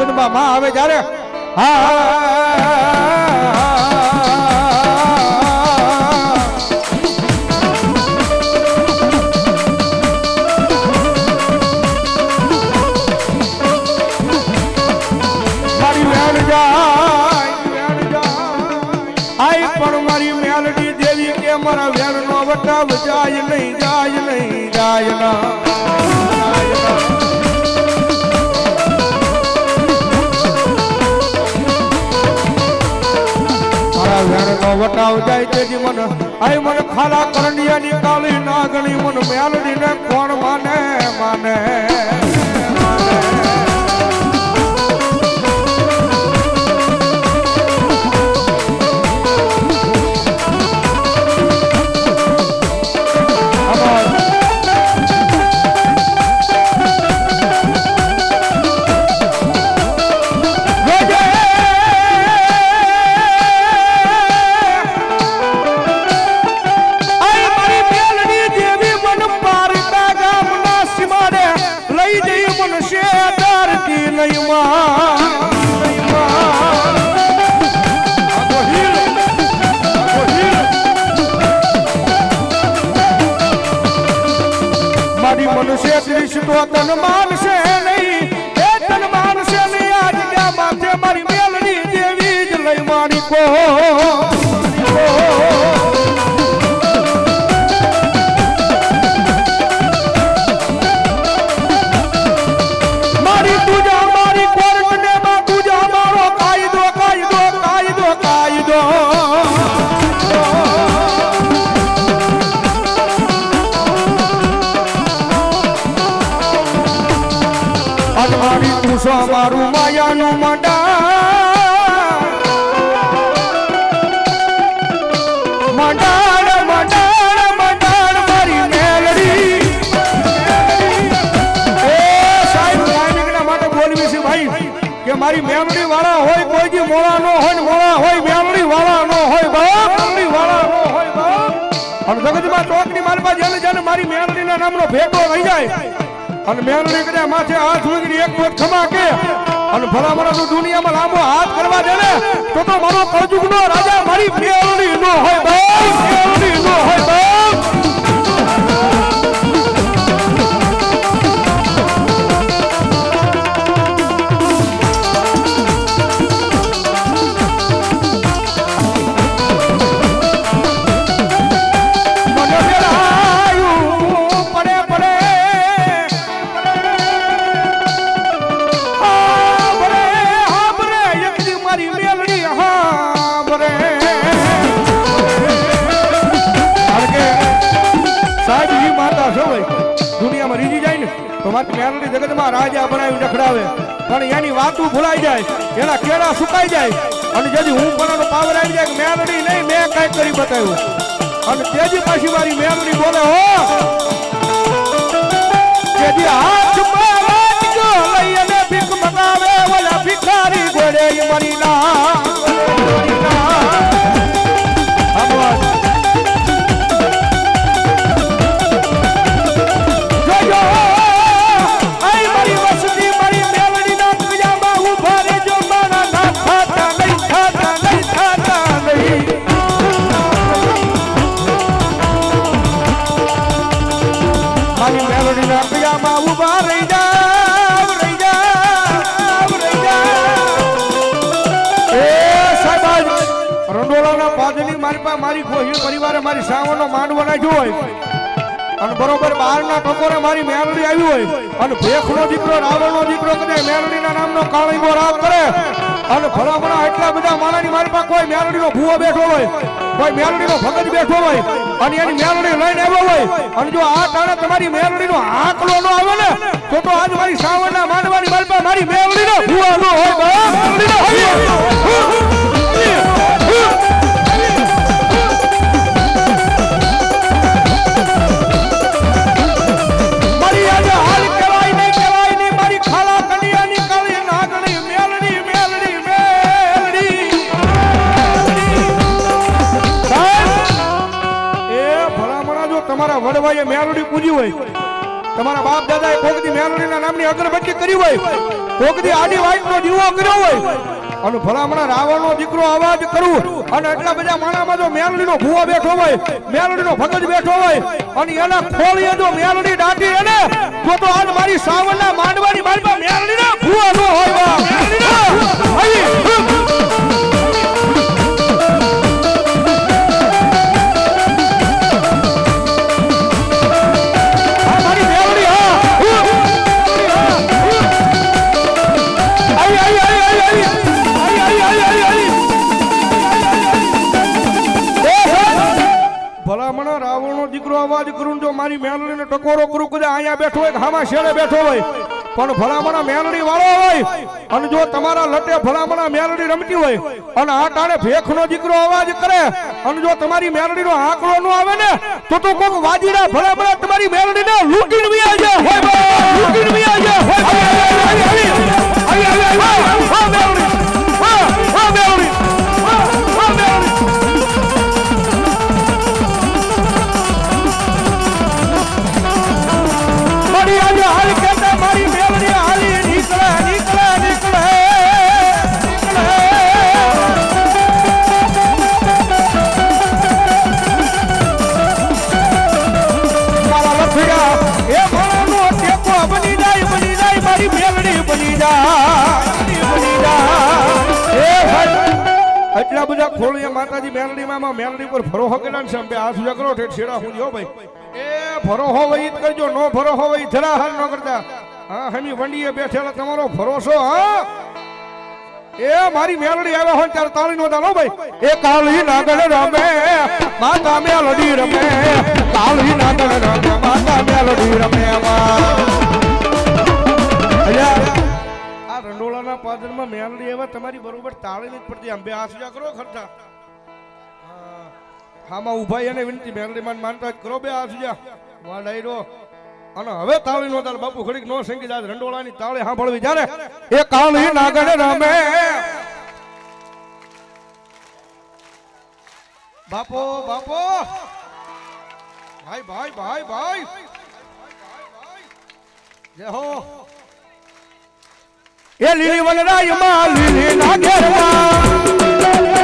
જગતમાં માં આવે જ્યારે? હા મારી વેણ નો વટાવ જાય નહીં જાય નહીં, જાય ના. વટાવ જાય તેથી મને. આઈ મને ખાલા કરંડિયાની કાળી નાગણી મન. મેલડી ને કોણ માને માને? દૃશ્ય તો તન માનશે નહીં. સો મારું માયાનું મંડા મંડાણ મંડાણ મંડાણ, મારી સાહેબ ટાઈમિંગના માટે બોલવી છે ભાઈ, કે મારી મેમડી વાળા હોય કોઈ જી મોળા નો હોય મોળા હોય મેમડી વાળા નો હોય, બાપ. મેમડી વાળા નો હોય, બાપ. અને જગતમાં ચોકની પાસે જેને જેને મારી મેમડીના નામનો ભેગો રહી જાય અને મેલડી કદાચ માથે હાથ મૂકીને એક વખત ખમા કે. અને ભલા ભલા તું દુનિયામાં લાંબો હાથ કરવા દે ને, તો તો મારો કળજુગનો રાજા મારી મેલડી નો હોય બાપ મેલડી નો હોય બાપ જાય ને તો મારી મેલડી જગતમાં રાજા બનાવી રખડાવે. પણ એની વાતું ભૂલાઈ જાય. એના કેળા સુકાઈ જાય. અને જેથી હું કોનાનો પાવર આવી જાય મેલડી નહીં, મેં કઈ કરી બતાવ્યું. અને તેજી પાછી મારી મેલડી બોલે, હો! જેથી હાથ લઈ અને ભીખ મગાવે, ઓલા ભિખારી ગોળે મરી ના. મારી પાસે મારી કોઈ પરિવારે મારી સાવનો માંડવો નાખ્યો હોય. અને બરોબર બહારના ટકોરે મારી મેલડી આવી હોય. અને ભેખનો દીકરો, રાવણનો દીકરો કદાચ મેલડીના નામનો કાળીમો રાવ કરે. અને ભલામણા એટલા બધા માણાની મારી પાસે કોઈ મેલડીનો ભૂવો બેઠો હોય. કોઈ મેલડીનો ભગત બેઠો હોય. અને એની મેલડી લઈને આવ્યો હોય. અને જો આ ટાણે તમારી મેલડીનો આંકડો ન આવે ને, તો તો આજ મારી સાવણના માંડવાની મારી પાસે મારી મેલડીનો ભૂવો ન હોય. મેલડીનો હોય. તમારા વડવાએ મેલડી પૂજી હોય. તમારા બાપ દાદાએ કોકદી મેલડીના નામની અગરબત્તી કરી હોય. કોકદી આડી વાઈટનો દીવો કર્યો હોય. અને ભલામણા રાવણનો દીકરો અવાજ કરું અને એટલા બધા માણામાં જો મેલડીનો ભૂવો બેઠો હોય, મેલડીનો ભગત બેઠો હોય, અને એના ખોળીએ જો મેલડી દાટી એને, તો તો આજ મારી સાવનના માંડવાની માલમાં મેલડીના ભૂવા નો હોય. મેલડીના અહીંયા બેઠો હોય હામાં શેડે બેઠો હોય. પણ ભલામણા મેલડી વાળો હોય અને જો તમારા લટે ભલામણા મેલડી રમતી હોય અને આ ટાણે ભેખનો દીકરો અવાજ કરે અને જો તમારી મેલડીનો આંકડો ન આવે ને તો તો કોક વાજીડા ભલામણા તમારી મેલડીને લૂંટીને વિયા જાય હોય લૂંટીને વિયા ખોળિયા માતાજી મેલડી માં મેલડી પર ભરો કર્યા ને સંભે હાથ ઉજા ઠેઠ છેડા હું જો ભાઈ. એ ભરોહો વઈ જ કરજો, નો ભરોહો વઈ જરા હાલ ન કરતા. હા, હમી વંડીએ બેઠેલા તમારો ભરોસો, હા? એ મારી મેલડી આવે હોય ત્યારે તાળી નો દાલો ભાઈ. એ કાળી નાગર રમે, માતા મેલડી રમે. કાળી નાગર રમે, માતા મેલડી રમે અલ્યા. રંડોળાના પાદરમાં મેલડી આવ્યા તમારી બરોબર તાળી નથી પડતી. અંબે આસજા કરો ખર્ચા. હામાં ઊભા એને વિનંતી, મેલડી માન માનતા કરો બે આસજા વાહ ડાયરો અને હવે તાળી નો તાળ. બાપુ ઘડીક નો સંગીત આજ રંડોળાની તાળી સાંભળવી જ્યારે એ કાળી નાગણ રમે. બાપો બાપો. ભાઈ ભાઈ ભાઈ ભાઈ. જય હો. એ લીલી વનરાયમાં લીલી નાગેરમાં લીલી